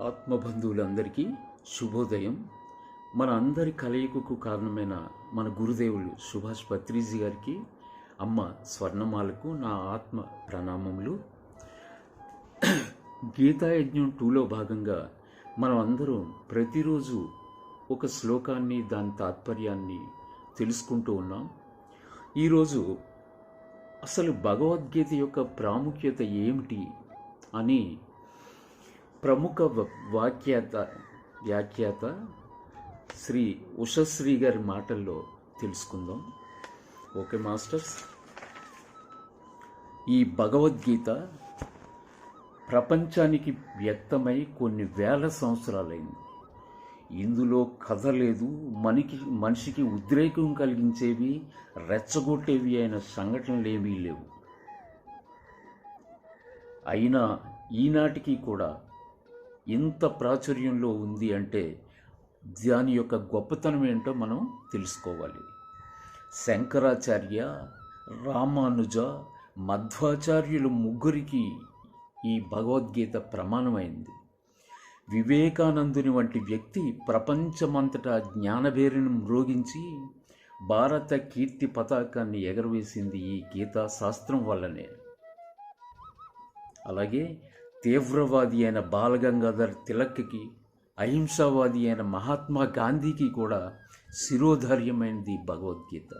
ఆత్మబంధువులందరికీ శుభోదయం. మన అందరి కలయికకు కారణమైన మన గురుదేవులు సుభాష్ పత్రిజీ గారికి అమ్మ స్వర్ణమాలకు నా ఆత్మ ప్రణామములు. గీతాయజ్ఞం టూలో భాగంగా మనం అందరం ప్రతిరోజు ఒక శ్లోకాన్ని దాని తాత్పర్యాన్ని తెలుసుకుంటూ ఉన్నాం. ఈరోజు అసలు భగవద్గీత యొక్క ప్రాముఖ్యత ఏమిటి అని ప్రముఖ వ- వాఖ్యాత వ్యాఖ్యాత శ్రీ ఉషశ్రీ గారి మాటల్లో తెలుసుకుందాం. Okay masters. ఈ భగవద్గీత ప్రపంచానికి వ్యక్తమై కొన్ని వేల సంవత్సరాలైంది. ఇందులో కథ లేదు మనకి మనిషికి ఉద్రేకం కలిగించేవి రెచ్చగొట్టేవి అయిన సంఘటనలు ఏమీ లేవు. అయినా ఈనాటికి కూడా ఇంత ప్రాచుర్యంలో ఉంది అంటే దాని యొక్క గొప్పతనం ఏంటో మనం తెలుసుకోవాలి. శంకరాచార్య రామానుజ మధ్వాచార్యులు ముగ్గురికి ఈ భగవద్గీత ప్రమాణమైంది. వివేకానందుని వంటి వ్యక్తి ప్రపంచమంతటా జ్ఞానభేరిని మ్రోగించి భారత కీర్తి పతాకాన్ని ఎగరవేసింది ఈ గీతా శాస్త్రం వల్లనే. అలాగే తీవ్రవాది అయిన బాలగంగాధర్ తిలక్కి అహింసావాది అయిన మహాత్మా గాంధీకి కూడా శిరోధార్యమైనది భగవద్గీత.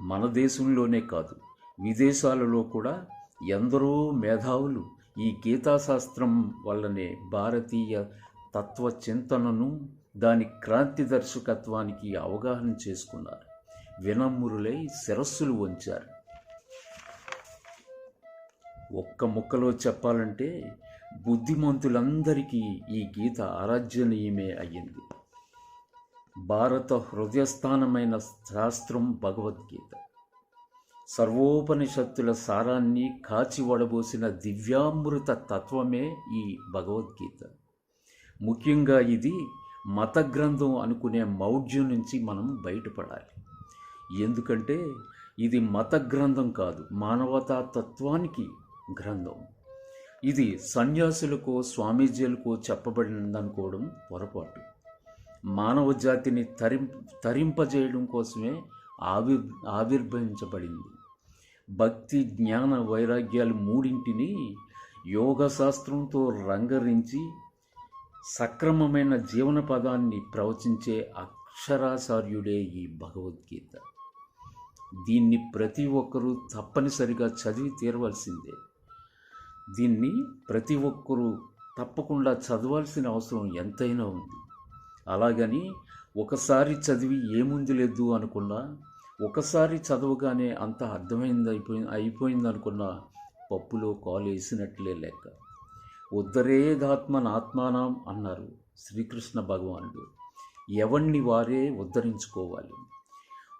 మన దేశంలోనే కాదు విదేశాలలో కూడా ఎందరో మేధావులు ఈ గీతాశాస్త్రం వల్లనే భారతీయ తత్వ చింతనను దాని క్రాంతి దర్శకత్వానికి అవగాహన చేసుకున్నారు. వినమ్మురులై శిరస్సులు వంచారు. ఒక్క ముక్కలో చెప్పాలంటే బుద్ధిమంతులందరికీ ఈ గీత ఆరాధ్యనీయమే అయ్యింది. భారత హృదయస్థానమైన శాస్త్రం భగవద్గీత. సర్వోపనిషత్తుల సారాన్ని కాచి వడబోసిన దివ్యామృత తత్వమే ఈ భగవద్గీత. ముఖ్యంగా ఇది మత గ్రంథం అనుకునే మౌఢ్యం నుంచి మనం బయటపడాలి. ఎందుకంటే ఇది మత గ్రంథం కాదు మానవతా తత్వానికి గ్రంథం. ఇది సన్యాసులకో స్వామీజీలకో చెప్పబడిందనుకోవడం పొరపాటు. మానవ జాతిని తరిం తరింపజేయడం కోసమే ఆవిర్ ఆవిర్భవించబడింది. భక్తి జ్ఞాన వైరాగ్యాలు మూడింటిని యోగ శాస్త్రంతో రంగరించి సక్రమమైన జీవన పదాన్ని ప్రవచించే అక్షరాచార్యుడే ఈ భగవద్గీత. దీన్ని ప్రతి ఒక్కరూ తప్పనిసరిగా చదివి తీరవలసిందే. దీన్ని ప్రతి ఒక్కరూ తప్పకుండా చదవాల్సిన అవసరం ఎంతైనా ఉంది. అలాగని ఒకసారి చదివి ఏముంది లేదు అనుకున్నా ఒకసారి చదవగానే అంత అర్థమైంది అయిపోయి అయిపోయింది అనుకున్న పప్పులో కాలు వేసినట్లే లెక్క ఉద్ధరేదాత్మనాత్మానం అన్నారు శ్రీకృష్ణ భగవానుడు. ఎవణ్ణి వారే ఉద్ధరించుకోవాలి?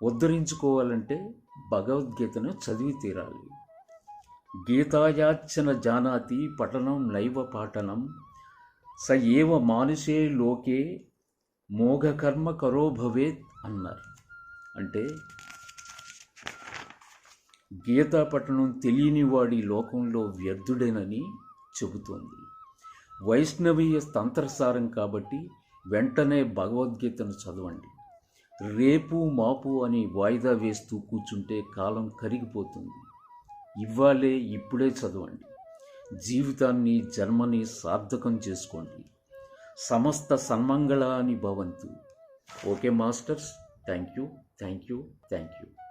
ఉద్ధరించుకోవాలంటే భగవద్గీతను చదివి తీరాలి. గీతాయాచన జానాతి పఠనం నైవ పాఠనం. స ఏవ మానుషే లోకే మోఘకర్మ కరో భవేత్ అన్నారు. అంటే గీతా పఠనం తెలియని వాడి లోకంలో వ్యర్థుడేనని చెబుతోంది. వైష్ణవీయ తంత్రసారం కాబట్టి వెంటనే భగవద్గీతను చదవండి. రేపు మాపు అని వాయిదా వేస్తూ కూర్చుంటే కాలం కరిగిపోతుంది. ఇవ్వాలే ఇప్పుడే చదవండి. జీవితాన్ని జన్మని సార్థకం చేసుకోండి. సమస్త సన్మంగళాని భవంతు. Okay masters thank you thank you thank you.